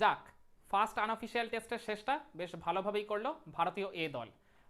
যাক first unofficial টেস্টের শেষটা বেশ ভালোভাবেই করল ভারতীয় এ দল।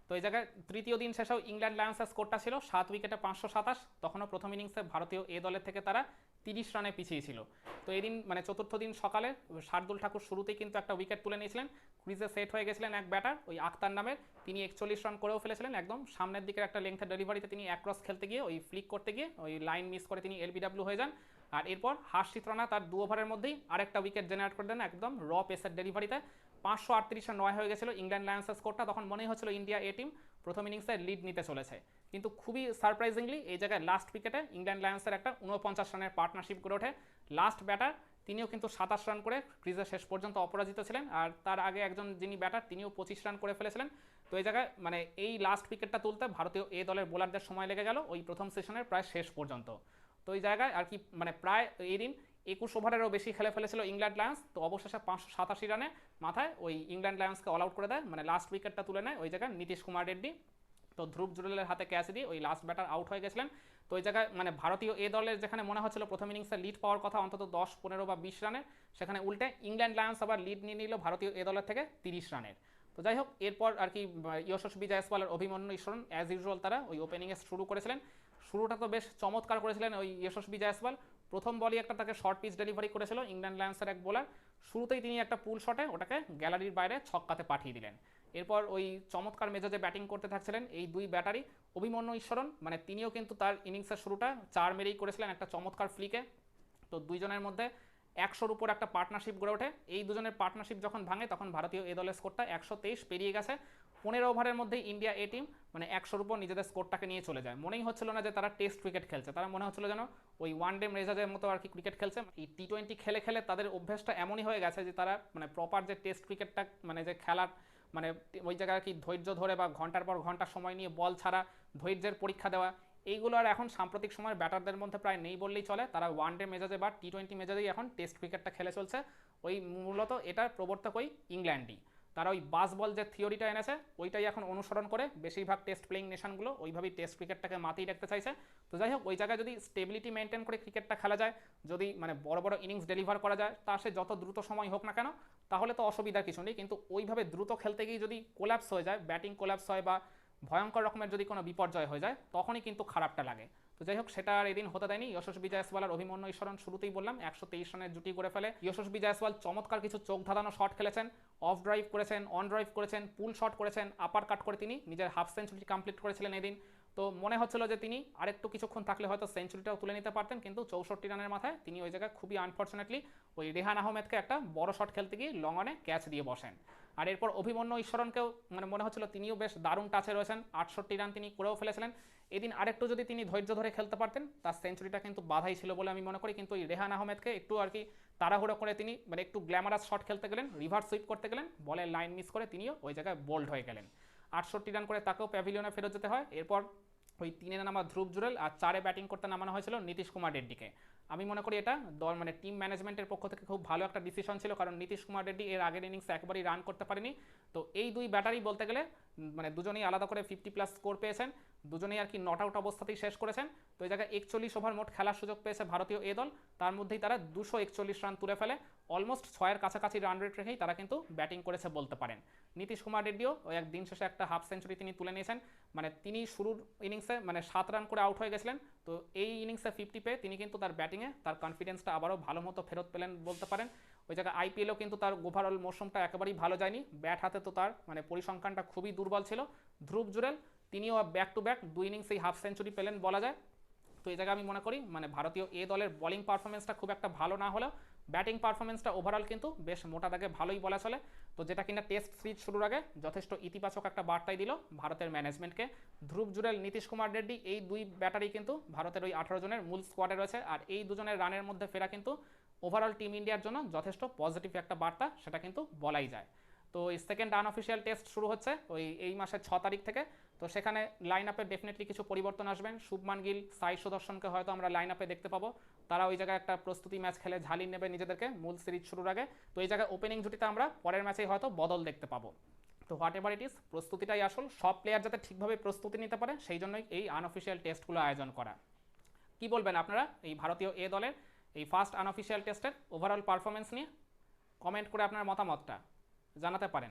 তো এই জায়গায় তৃতীয় দিন শেষেও ইংল্যান্ড লায়ন্সের স্কোরটা ছিল সাত উইকেটে পাঁচশো সাতাশ। তখনও প্রথম ইনিংসে ভারতীয় এ দলের থেকে তারা তিরিশ রানে পিছিয়ে ছিল। তো এদিন মানে চতুর্থ দিন সকালে শার্দুল ঠাকুর শুরুতেই কিন্তু একটা উইকেট তুলে নিয়েছিলেন। ক্রিজে সেট হয়ে গেছিলেন এক ব্যাটার ওই আক্তার নামের। তিনি একচল্লিশ রান করেও ফেলেছিলেন একদম। সামনের দিকের একটা লেংথের ডেলিভারিতে তিনি এক ক্রস খেলতে গিয়ে, ওই ফ্লিক করতে গিয়ে, ওই লাইন মিস করে তিনি এলবিডাব্লিউ হয়ে যান। আর এরপর হার্ষিত রানা তার দু ওভারের মধ্যেই আরেকটা উইকেট জেনারেট করে দেন একদম র পেসের ডেলিভারিতে পাঁচশো আটত্রিশে নয় হয়ে গেছিল ইংল্যান্ড লায়ন্সের স্কোরটা তখন মনেই হচ্ছিল ইন্ডিয়া এ টিম প্রথম ইনিংসে লিড নিতে চলেছে। কিন্তু খুবই সারপ্রাইজিংলি এই জায়গায় লাস্ট উইকেটে ইংল্যান্ড লায়ন্সের একটা উনপঞ্চাশ রানের পার্টনারশিপ করে ওঠে। লাস্ট ব্যাটার তিনিও কিন্তু সাতাশ রান করে ক্রিজে শেষ পর্যন্ত অপরাজিত ছিলেন আর তার আগে একজন যিনি ব্যাটার তিনিও পঁচিশ রান করে ফেলেছিলেন। তো এই জায়গায় মানে এই লাস্ট উইকেটটা তুলতে ভারতীয় এ দলের বোলারদের সময় লেগে গেল ওই প্রথম সেশনের প্রায় শেষ পর্যন্ত। তো এই জায়গায় আর কি মানে প্রায় এই দিন একুশ ওভারেরও বেশি খেলে ফেলেছিল ইংল্যান্ড লায়ন্স। তো অবশেষে পাঁচশো সাতাশি রানে মাথায় ওই ইংল্যান্ড লায়ন্সকে অল আউট করে দেয়। মানে লাস্ট উইকেটটা তুলে নেয় ওই জায়গায় নীতিশ কুমার রেড্ডি। তো ধ্রুব জুরেলের হাতে ক্যাচ দিয়ে ওই লাস্ট ব্যাটার আউট হয়ে গেছিলেন। তো ওই জায়গায় মানে ভারতীয় এ দলের যেখানে মনে হচ্ছিল প্রথম ইনিংসে লিড পাওয়ার কথা অন্তত দশ, পনেরো বা বিশ রানের সেখানে উল্টে ইংল্যান্ড লায়ন্স আবার লিড নিয়ে নিল ভারতীয় এ দলের থেকে তিরিশ রানের। তো যাই হোক, এরপর আর কি যশস্বী জয়সওয়ালের অভিমন্যু ঈশ্বরন অ্যাজ ইউজুয়াল তারা ওই ওপেনিংয়ে শুরু করেছিলেন। শুরুটা তো বেশ চমৎকার করেছিলেন ওই যশস্বী জয়সওয়াল প্রথম বলই একটা তাকে শর্ট পিচ ডেলিভারি করেছিল ইংল্যান্ড লায়ন্সের এক বোলার শুরুতেই তিনি একটা পুল শটে ওটাকে গ্যালারির বাইরে ছক্কাতে পাঠিয়ে দিলেন। এরপর ওই চমৎকার মেজাজে ব্যাটিং করতে থাকছিলেন এই দুই ব্যাটারি অভিমন্যু ঈশ্বরন মানে তিনিও কিন্তু তার ইনিংসের শুরুটা চার মেরেই করেছিলেন একটা চমৎকার ফ্লিকে তো দুইজনের মধ্যে একশোর উপর একটা পার্টনারশিপ গড়ে ওঠে। এই দুজনের পার্টনারশিপ যখন ভাঙে তখন ভারতীয় এ দলের স্কোরটা একশো তেইশ পেরিয়ে গেছে। পনেরো ওভারের মধ্যে ইন্ডিয়া এ টিম মানে একশোর উপর নিজেদের স্কোরটাকে নিয়ে চলে যায়। মনেই হচ্ছিল না যে তারা টেস্ট ক্রিকেট খেলছে। তারা মনে হচ্ছিল যেন ওই ওয়ান ডে মেজাজের মতো আর কি ক্রিকেট খেলছে। এই টি টোয়েন্টি খেলে খেলে তাদের অভ্যেসটা এমনই হয়ে গেছে যে তারা মানে প্রপার যে টেস্ট ক্রিকেটটা মানে যে খেলার মানে ওই জায়গায় কি ধৈর্য ধরে বা ঘণ্টার পর ঘণ্টা সময় নিয়ে বল ছাড়া, ধৈর্যের পরীক্ষা দেওয়া, এইগুলো আর এখন সাম্প্রতিক সময়ের ব্যাটারদের মধ্যে প্রায় নেই বললেই চলে। তারা ওয়ান ডে মেজাজে বা টি টোয়েন্টি মেজাজেই এখন টেস্ট ক্রিকেটটা খেলে চলছে। ওই মূলত এটার প্রবর্তক ওই ইংল্যান্ডই। তারা ওই বাস বল যে থিওরিটা এনেছে, ওইটাই এখন অনুসরণ করে বেশিরভাগ টেস্ট প্লেয়িং নেশনগুলো ওইভাবেই টেস্ট ক্রিকেটটাকে মাতিয়ে রাখতে চাইছে। তো যাই হোক, ওই জায়গায় যদি স্টেবিলিটি মেনটেন করে ক্রিকেটটা খেলা যায়, যদি মানে বড় বড় ইনিংস ডেলিভার করা যায়, তা সে যত দ্রুত সময় হোক না কেন, তাহলে তো অসুবিধা কিছু নেই। কিন্তু ওইভাবে দ্রুত খেলতে গিয়ে যদি কোল্যাপস হয়ে যায় ব্যাটিং কোল্যাপস হয় বা ভয়ঙ্কর রকমের যদি কোনো বিপর্যয় হয়ে যায়, তখনই কিন্তু খারাপটা লাগে। তো যাই হোক, সেটা আর এদিন হতে দেয়নি। যশস্বী জয়সওয়াল আর অভিমন্যু ঈশ্বরন শুরুতেই বললাম, একশো তেইশ রানের জুটি করে ফেলে। যশস্বী জয়সওয়াল চমৎকার কিছু চোখ ধাঁধানো শট খেলেছেন অফ ড্রাইভ করেছেন অন ড্রাইভ করেছেন পুল শট করেছেন আপার কাট করে তিনি নিজের হাফ সেঞ্চুরি কমপ্লিট করেছিলেন এদিন। তো মনে হচ্ছিল যে তিনি আরেকটু কিছুক্ষণ থাকলে হয়তো সেঞ্চুরিটাও তুলে নিতে পারতেন, কিন্তু চৌষট্টি রানের মাথায় তিনি ওই জায়গায় খুবই আনফর্চুনেটলি ওই রেহান আহমেদকে একটা বড় শট খেলতে গিয়ে লং ক্যাচ দিয়ে বসেন। আর এরপর অভিমন্য ঈশ্বরনকেও মানে মনে হচ্ছিল তিনিও বেশ দারুণ টাচে রয়েছেন। আটষট্টি রান তিনি করেও ফেলেছিলেন। এদিন আরেকটু যদি তিনি ধৈর্য ধরে খেলতে পারতেন, তার সেঞ্চুরিটা কিন্তু বাধাই ছিল বলে আমি মনে করি। কিন্তু ওই রেহান আহমেদকে একটু আর কি তাড়াহুড়ো করে তিনি মানে একটু গ্ল্যামারাস শট খেলতে গেলেন রিভার্স সুইপ করতে গেলেন বলের লাইন মিস করে তিনিও ওই জায়গায় বোল্ড হয়ে গেলেন। আটষট্টি রান করে তাকেও প্যাভিলিয়নে ফেরত যেতে হয়। এরপর ওই তিনে নামা ধ্রুব জুরেল আর চারে ব্যাটিং করতে নামানো হয়েছিল নীতিশ কুমার রেড্ডিকে। আমি মনে করি এটা দল মানে টিম ম্যানেজমেন্টের পক্ষ থেকে খুব ভালো একটা ডিসিশন ছিল, কারণ নীতিশ কুমার রেড্ডি এর আগের ইনিংসে একবারই রান করতে পারেনি। তো এই দুই ব্যাটারই বলতে গেলে মানে দুজনেই আলাদা করে ফিফটি প্লাস স্কোর পেয়েছেন। দুজনেই আর কি নট আউট অবস্থাতেই শেষ করেছেন। তো এই জায়গায় একচল্লিশ ওভার মোট খেলার সুযোগ পেয়েছে ভারতীয় এ দল। তার মধ্যেই তারা দুশো একচল্লিশ রান তুলে ফেলে। অলমোস্ট ছয়ের কাছাকাছি রান রেট রেখেই তারা কিন্তু ব্যাটিং করেছে বলতে পারেন। নীতিশ কুমার রেড্ডিও ওই এক দিন শেষে একটা হাফ সেঞ্চুরি তিনি তুলে নিয়েছেন। মানে তিনি শুরুর ইনিংসে মানে সাত রান করে আউট হয়ে গেছিলেন। তো এই ইনিংসে ফিফটি পেয়ে তিনি কিন্তু তার ব্যাটিংয়ে তার কনফিডেন্সটা আবারও ভালো মতো ফেরত পেলেন বলতে পারেন। ওই জায়গায় আইপিএলও কিন্তু তার ওভারঅল মৌসুমটা একেবারেই ভালো যায়নি। ব্যাট হাতে তো তার মানে পরিসংখ্যানটা খুবই দুর্বল ছিল। ধ্রুব জুরেল, তিনিও ব্যাক টু ব্যাক দুই ইনিংসেই হাফ সেঞ্চুরি পেলেন বলা যায়। তো এই জায়গায় আমি মনে করি মানে ভারতীয় এ দলের বোলিং পারফরমেন্সটা খুব একটা ভালো না হলেও ব্যাটিং পারফরমেন্সটা ওভারঅল কিন্তু বেশ মোটা দাগে ভালোই বলা চলে। তো যেটা কিনা টেস্ট সিরিজ শুরুর আগে যথেষ্ট ইতিবাচক একটা বার্তাই দিল ভারতের ম্যানেজমেন্টকে ধ্রুব জুরেল, নীতিশ কুমার রেড্ডি এই দুই ব্যাটারি কিন্তু ভারতের ওই আঠারো জনের মূল স্কোয়াডে রয়েছে। আর এই দুজনের রানের মধ্যে ফেরা কিন্তু ওভারঅল টিম ইন্ডিয়ার জন্য যথেষ্ট পজিটিভ একটা বার্তা, সেটা কিন্তু বলাই যায়। তো সেকেন্ড আনঅফিসিয়াল টেস্ট শুরু হচ্ছে ওই, এই মাসের ছ তারিখ থেকে। তো সেখানে লাইন আপে ডেফিনেটলি কিছু পরিবর্তন আসবেন। শুভমান গিল, সাই সুদর্শনকে হয়তো আমরা লাইন আপে দেখতে পাবো। তারা ওই জায়গায় একটা প্রস্তুতি ম্যাচ খেলে ঝালিয়ে নেবে নিজেদেরকে মূল সিরিজ শুরুর আগে। তো এই জায়গায় ওপেনিং জুটিতে আমরা পরের ম্যাচেই হয়তো বদল দেখতে পাবো। তো হোয়াট এভার ইট ইস প্রস্তুতিটাই আসল। সব প্লেয়ার যাতে ঠিকভাবে প্রস্তুতি নিতে পারে, সেই জন্যই এই আনঅফিসিয়াল টেস্টগুলো আয়োজন করা। কি বলবেন আপনারা? এই ভারতীয় এ দলের এই ফার্স্ট আনঅফিসিয়াল টেস্টের ওভারঅল পারফরমেন্স নিয়ে কমেন্ট করে আপনার মতামতটা জানাতে পারেন।